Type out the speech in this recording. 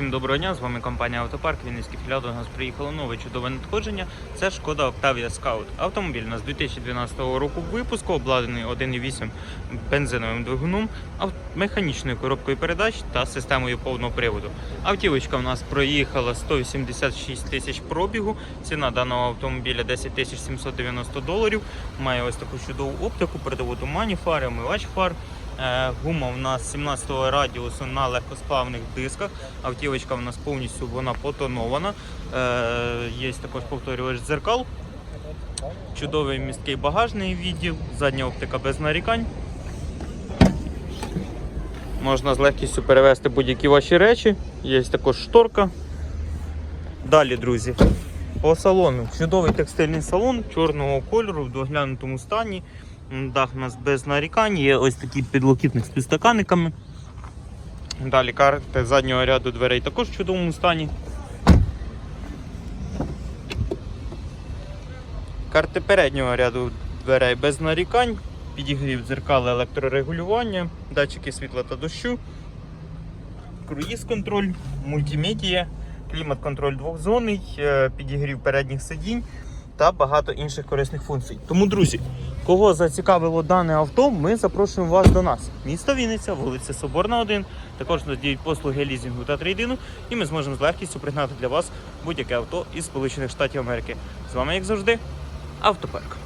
Усім доброго дня, з вами компанія Автопарк. Вінницький філіал. До нас приїхало нове чудове надходження. Це шкода Octavia Scout. Автомобіль у нас 2012 року випуску, обладнаний 1,8 бензиновим двигуном, механічною коробкою передач та системою повного приводу. Автівочка у нас проїхала 186 тисяч пробігу. Ціна даного автомобіля 10 тисяч 790 доларів. Має ось таку чудову оптику, передову тумані фари, омивач фар. Е, Гума у нас 17-го радіусу на легкосплавних дисках. Автівочка у нас повністю вона потонована. Е, Є також повторювач дзеркал. Чудовий місткий багажний відділ, задня оптика без нарікань. Можна з легкістю перевезти будь-які ваші речі. Є також шторка. Далі, друзі, по салону. Чудовий текстильний салон чорного кольору в доглянутому стані. Дах у нас без нарікань, є ось такий підлокітник з підстаканниками. Далі карти заднього ряду дверей також в чудовому стані. Карти переднього ряду дверей без нарікань, підігрів дзеркал електрорегулювання, датчики світла та дощу, круїз контроль, мультимедія, клімат-контроль двохзонний, е, підігрів передніх сидінь та багато інших корисних функцій. Тому, друзі, кого зацікавило дане авто, ми запрошуємо вас до нас. Місто Вінниця, вулиця Соборна, 1. Також надіють послуги лізінгу та трейдину, і ми зможемо з легкістю пригнати для вас будь-яке авто із Сполучених Штатів Америки. З вами, як завжди, Автопарк.